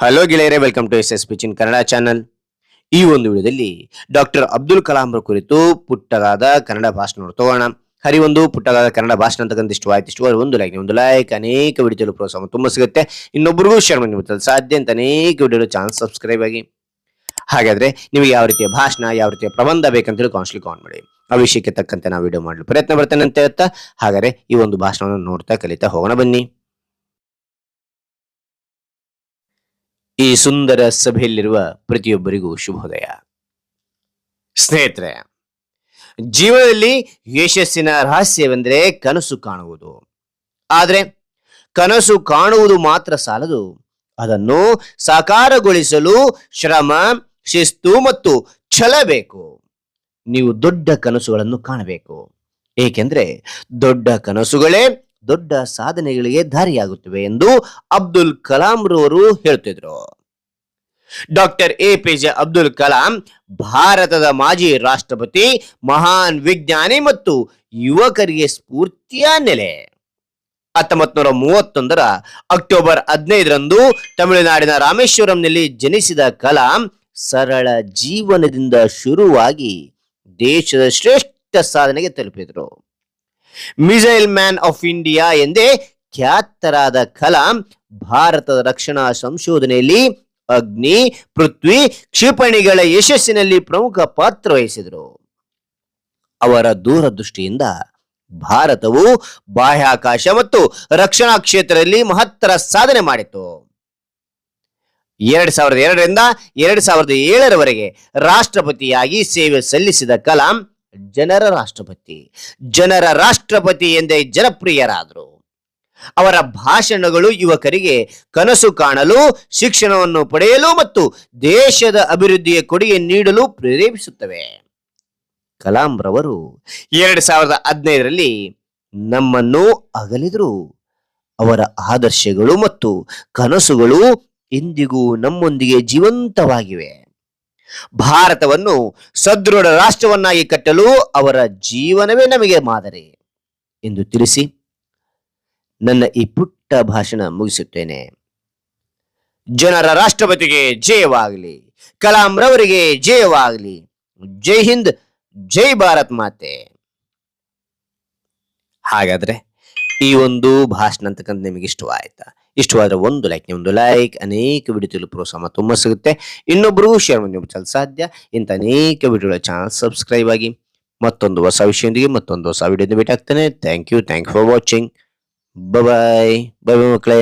Hello ಗೆಳೆಯರೇ welcome to S S ಪಿಚಿನ್ Kannada channel ಈ ಒಂದು ವಿಡಿಯೋದಲ್ಲಿ ಡಾಕ್ಟರ್ ಅಬ್ದುಲ್ ಕಲಾಂ ಕುರಿತು ಪುಟ್ಟದಾದ ಕನ್ನಡ ಭಾಷಣ ತಗೋಣ. ಹರಿ ಒಂದು ಪುಟ್ಟದಾದ ಕನ್ನಡ ಭಾಷಣ ಅಂತಕ್ಕಂಥ ಇಷ್ಟು ಆಯ್ತು ಇಷ್ಟು ಒಂದು ಲೈಕ್ ಒಂದು ಲೈಕ್ ಅನೇಕ ವಿಡಿಯೋ ಪ್ರೋತ್ಸಾಹ ತುಂಬ ಸಿಗುತ್ತೆ. ಇನ್ನೊಬ್ಬರಿಗೂ ಶೇರ್ ಮಾಡಿ ಬರ್ತದೆ ಸಾಧ್ಯ ಅಂತ ಅನೇಕ ವಿಡಿಯೋ ಚಾನಲ್ ಸಬ್ಸ್ಕ್ರೈಬ್ ಆಗಿ. ಹಾಗಾದ್ರೆ ನಿಮಗೆ ಯಾವ ರೀತಿಯ ಭಾಷಣ, ಯಾವ ರೀತಿಯ ಪ್ರಬಂಧ ಬೇಕಂತೇಳಿ ಕಾನ್ಸ್ಲಿ ಕಾನ್ ಮಾಡಿ. ಆ ತಕ್ಕಂತೆ ನಾವು ವಿಡಿಯೋ ಮಾಡಲು ಪ್ರಯತ್ನ ಬರ್ತೇನೆ ಅಂತ ಹೇಳ್ತಾ, ಹಾಗಾದ್ರೆ ಈ ಒಂದು ಭಾಷಣವನ್ನು ನೋಡ್ತಾ ಕಲಿತಾ ಹೋಗೋಣ ಬನ್ನಿ. ಈ ಸುಂದರ ಸಭೆಯಲ್ಲಿರುವ ಪ್ರತಿಯೊಬ್ಬರಿಗೂ ಶುಭೋದಯ. ಸ್ನೇಹಿತರೆ, ಜೀವನದಲ್ಲಿ ಯಶಸ್ಸಿನ ರಹಸ್ಯವೆಂದರೆ ಕನಸು ಕಾಣುವುದು. ಆದರೆ, ಕನಸು ಕಾಣುವುದು ಮಾತ್ರ ಸಾಲದು. ಅದನ್ನು ಸಾಕಾರಗೊಳಿಸಲು ಶ್ರಮ, ಶಿಸ್ತು ಮತ್ತು ಛಲ ಬೇಕು. ನೀವು ದೊಡ್ಡ ಕನಸುಗಳನ್ನು ಕಾಣಬೇಕು. ಏಕೆಂದ್ರೆ, ದೊಡ್ಡ ಕನಸುಗಳೇ ದೊಡ್ಡ ಸಾಧನೆಗಳಿಗೆ ದಾರಿಯಾಗುತ್ತವೆ ಎಂದು ಅಬ್ದುಲ್ ಕಲಾಂ ರವರು ಹೇಳ್ತಿದ್ರು. Doctor A P J Abdul Kalam, ಭಾರತದ ಮಾಜಿ ರಾಷ್ಟ್ರಪತಿ, ಮಹಾನ್ ವಿಜ್ಞಾನಿ ಮತ್ತು ಯುವಕರಿಗೆ ಸ್ಫೂರ್ತಿಯ ನೆಲೆ. ಹತ್ತೊಂಬತ್ ನೂರ ಮೂವತ್ತೊಂದರ ಅಕ್ಟೋಬರ್ ಹದಿನೈದರಂದು ತಮಿಳುನಾಡಿನ ರಾಮೇಶ್ವರಂನಲ್ಲಿ ಜನಿಸಿದ ಕಲಾಂ ಸರಳ ಜೀವನದಿಂದ ಶುರುವಾಗಿ ದೇಶದ ಶ್ರೇಷ್ಠ ಸಾಧನೆಗೆ ತಲುಪಿದರು. ಮಿಸೈಲ್ ಮ್ಯಾನ್ ಆಫ್ ಇಂಡಿಯಾ ಎಂದೇ ಖ್ಯಾತರಾದ ಕಲಾಂ ಭಾರತದ ರಕ್ಷಣಾ ಸಂಶೋಧನೆಯಲ್ಲಿ ಅಗ್ನಿ, ಪೃಥ್ವಿ, ಕ್ಷಿಪಣಿಗಳ ಯಶಸ್ಸಿನಲ್ಲಿ ಪ್ರಮುಖ ಪಾತ್ರ ವಹಿಸಿದರು. ಅವರ ದೂರದೃಷ್ಟಿಯಿಂದ ಭಾರತವು ಬಾಹ್ಯಾಕಾಶ ಮತ್ತು ರಕ್ಷಣಾ ಕ್ಷೇತ್ರದಲ್ಲಿ ಮಹತ್ತರ ಸಾಧನೆ ಮಾಡಿತು. ಎರಡ್ ಸಾವಿರದ ಎರಡರಿಂದ ಎರಡ್ ಸಾವಿರದ ಏಳರವರೆಗೆ ರಾಷ್ಟ್ರಪತಿಯಾಗಿ ಸೇವೆ ಸಲ್ಲಿಸಿದ ಕಲಾಂ ಜನರ ರಾಷ್ಟ್ರಪತಿ ಜನರ ರಾಷ್ಟ್ರಪತಿ ಎಂದೇ ಜನಪ್ರಿಯರಾದರು. ಅವರ ಭಾಷಣಗಳು ಯುವಕರಿಗೆ ಕನಸು ಕಾಣಲು, ಶಿಕ್ಷಣವನ್ನು ಪಡೆಯಲು ಮತ್ತು ದೇಶದ ಅಭಿವೃದ್ಧಿಯ ಕೊಡುಗೆ ನೀಡಲು ಪ್ರೇರೇಪಿಸುತ್ತವೆ. ಕಲಾಂ ರವರು ಎರಡು ಸಾವಿರದ ಹದಿನೈದರಲ್ಲಿ ನಮ್ಮನ್ನು ಅಗಲಿದರು. ಅವರ ಆದರ್ಶಗಳು ಮತ್ತು ಕನಸುಗಳು ಇಂದಿಗೂ ನಮ್ಮೊಂದಿಗೆ ಜೀವಂತವಾಗಿವೆ. ಭಾರತವನ್ನು ಸದೃಢ ರಾಷ್ಟ್ರವನ್ನಾಗಿ ಕಟ್ಟಲು ಅವರ ಜೀವನವೇ ನಮಗೆ ಮಾದರಿ ಎಂದು ತಿಳಿಸಿ ನನ್ನ ಈ ಪುಟ್ಟ ಭಾಷಣ ಮುಗಿಸುತ್ತೇನೆ. ಜನರ ರಾಷ್ಟ್ರಪತಿಗೆ ಜಯವಾಗಲಿ, ಕಲಾಂ ರವರಿಗೆ ಜಯವಾಗಲಿ. ಜೈ ಹಿಂದ್, ಜೈ ಭಾರತ್ ಮಾತೆ. ಹಾಗಾದ್ರೆ ಈ ಒಂದು ಭಾಷಣ ಅಂತಕ್ಕಂಥ ನಿಮಗೆ ಇಷ್ಟವಾಯ್ತಾ ಇಷ್ಟವಾದ್ರೆ ಒಂದು ಲೈಕ್ ನಿಮ್ಮದು ಲೈಕ್ ಅನೇಕ ವಿಡಿಯೋ ತಿಳಿದು ಪ್ರೋತ್ಸಾಹ ತುಂಬ ಸಿಗುತ್ತೆ. ಇನ್ನೊಬ್ಬರಿಗೂ ಶೇರ್ ಮಾಡಿ ಚಾನಲ್ ಸಾಧ್ಯ. ಇಂಥ ಅನೇಕ ವಿಡಿಯೋಗಳ ಚಾನಲ್ ಸಬ್ಸ್ಕ್ರೈಬ್ ಆಗಿ ಮತ್ತೊಂದು ಹೊಸ ವಿಷಯದೊಂದಿಗೆ ಮತ್ತೊಂದು ಹೊಸ ವಿಡಿಯೋದಿಂದ ಭೇಟಿ ಆಗ್ತಾನೆ. Thank you thank for watching bye bye bye ಮಕ್ಕಳೇ.